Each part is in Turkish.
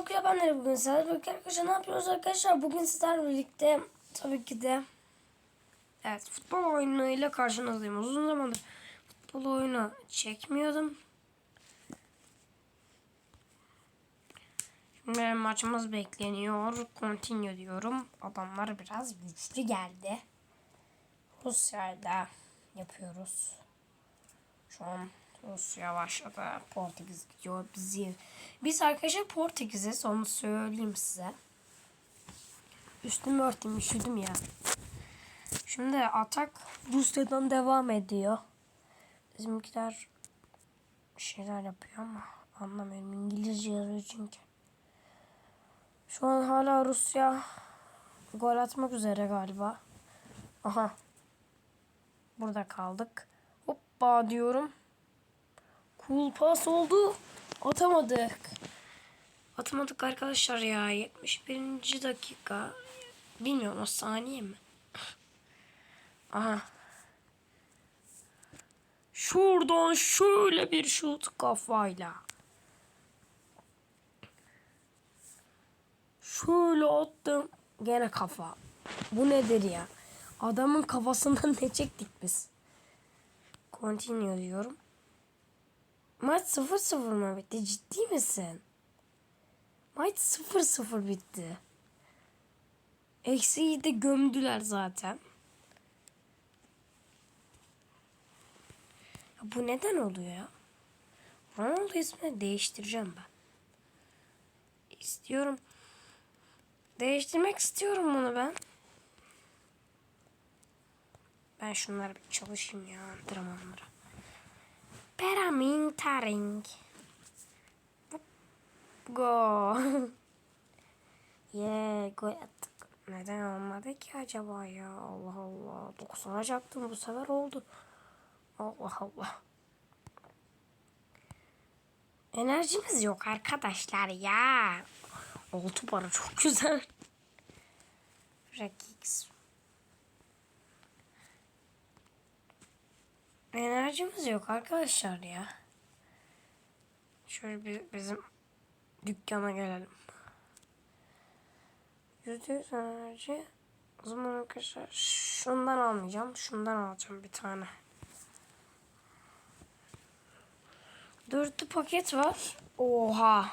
okuyor ben de bugün sizlerle birlikte arkadaşlar ne yapıyoruz arkadaşlar? Bugün sizlerle birlikte tabii ki de evet futbol oyunuyla karşınızdayım. Uzun zamandır futbol oyunu çekmiyordum. Şimdi maçımız bekleniyor. Continue diyorum. Adamlar biraz güçlü geldi. Rusya'yla yapıyoruz. Şu an Rusya başladı. Portekiz gidiyor. Bizi, biz arkadaşlar Portekiz'iz. Onu söyleyeyim size. Üstümü örteyim. Üşüdüm ya. Şimdi atak Rusya'dan devam ediyor. Bizimkiler şeyler yapıyor ama anlamıyorum. İngilizce yazıyor çünkü. Şu an hala Rusya gol atmak üzere galiba. Aha. Burada kaldık. Hoppa diyorum. Cool pass oldu. Atamadık. Atamadık arkadaşlar ya. 71. dakika. Bilmiyorum o saniye mi? Aha. Şuradan şöyle bir şut kafayla. Şöyle attım. Gene kafa. Bu nedir ya? Adamın kafasından ne çektik biz? Continue diyorum. Maç 0-0 mı bitti? Ciddi misin? Maç 0-0 bitti. Eksiği de gömdüler zaten. Ya bu neden oluyor ya? Ronaldo ismini değiştireceğim ben. İstiyorum. Değiştirmek istiyorum bunu ben. Ben şunları bir çalışayım ya antrenmanlara. Peramin taring. Go. yeah, gol. Neden olmadı ki acaba ya? Allah Allah. 90'a çaktım bu sefer oldu. Allah Allah. Enerjimiz yok arkadaşlar ya. Oltu para çok güzel. Rakix. Enerjimiz yok arkadaşlar ya. Şöyle bir bizim dükkana gelelim. Yüzde yüz enerji. O zaman arkadaşlar şundan almayacağım. Şundan alacağım bir tane. Dörtlü paket var. Oha.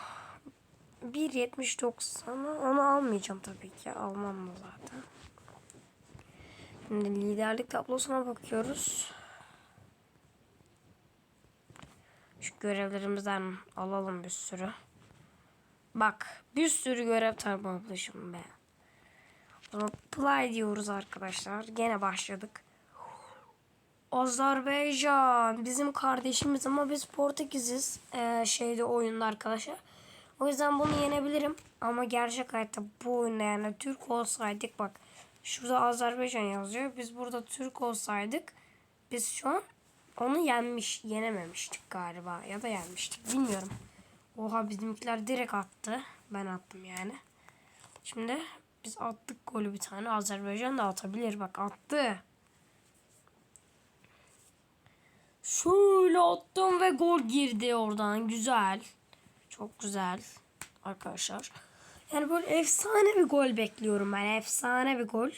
1.79 onu almayacağım tabii ki. Almam da zaten. Şimdi liderlik tablosuna bakıyoruz. Şu görevlerimizden alalım bir sürü. Bak bir sürü görev tamamlamışım be. Play diyoruz arkadaşlar. Gene başladık. Azerbaycan bizim kardeşimiz ama biz Portekiz'iz ee, şeyde oyunda arkadaşlar. O yüzden bunu yenebilirim. Ama gerçek hayatta bu oyunda yani Türk olsaydık bak şurada Azerbaycan yazıyor. Biz burada Türk olsaydık biz şu an onu yenmiş, yenememiştik galiba ya da yenmiştik bilmiyorum. Oha bizimkiler direkt attı. Ben attım yani. Şimdi biz attık golü bir tane. Azerbaycan da atabilir bak attı. Şöyle attım ve gol girdi oradan. Güzel. Çok güzel arkadaşlar. Yani böyle efsane bir gol bekliyorum ben. Efsane bir gol.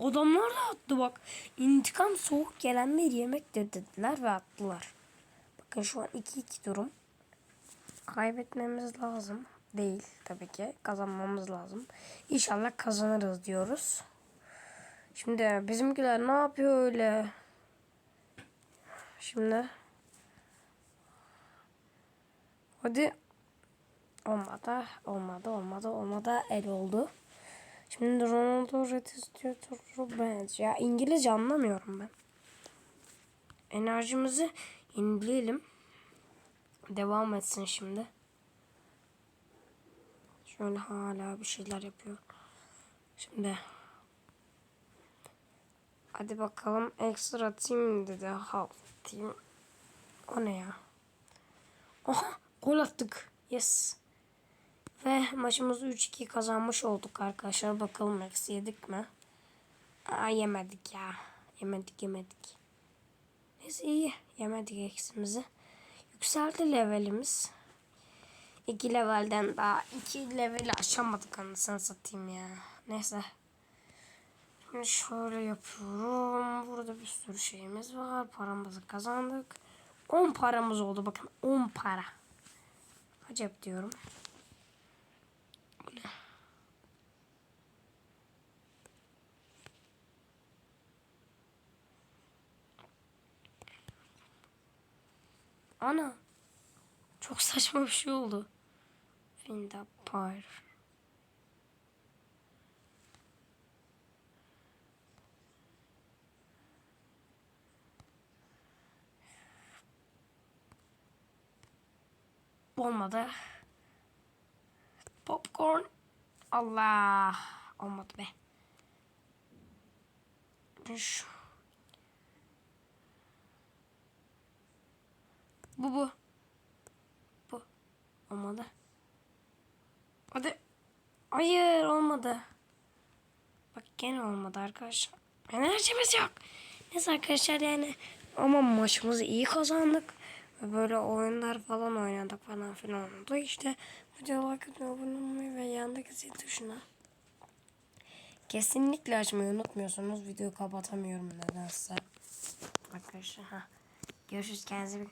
Adamlar da attı bak. İntikam soğuk gelen bir yemektir dediler ve attılar. Bakın şu an 2-2 durum. Kaybetmemiz lazım. Değil tabii ki. Kazanmamız lazım. İnşallah kazanırız diyoruz. Şimdi bizimkiler ne yapıyor öyle? Şimdi Hadi olmadı, olmadı, olmadı, olmadı. El oldu. Şimdi Ronaldo Retistioturu benz. Ya İngilizce anlamıyorum ben. Enerjimizi yenileyelim. Devam etsin şimdi. Şöyle hala bir şeyler yapıyor. Şimdi Hadi bakalım ekstra team dedi. Half team. O ne ya? Oha gol attık. Yes. Ve maçımızı 3-2 kazanmış olduk arkadaşlar. Bakalım eksi yedik mi? Aa yemedik ya. Yemedik yemedik. Neyse iyi. Yemedik eksimizi. Yükseldi levelimiz. İki levelden daha iki leveli aşamadık anasını satayım ya. Neyse. Şimdi şöyle yapıyorum. Burada bir sürü şeyimiz var. Paramızı kazandık. 10 paramız oldu bakın 10 para. Acep diyorum. Ana. Çok saçma bir şey oldu. Vindapar. Olmadı. Popcorn. Allah. Olmadı be. Şu. Bu bu. Bu. Olmadı. Hadi. Hayır olmadı. Bak gene olmadı arkadaşlar. Enerjimiz yok. Neyse arkadaşlar yani ama maçımızı iyi kazandık. Ve böyle oyunlar falan oynadık falan filan oldu. İşte videoya like atmayı, abone olmayı ve yandaki zil tuşuna kesinlikle açmayı unutmuyorsunuz. Videoyu kapatamıyorum nedense. Arkadaşlar ha. Görüşürüz kendinize.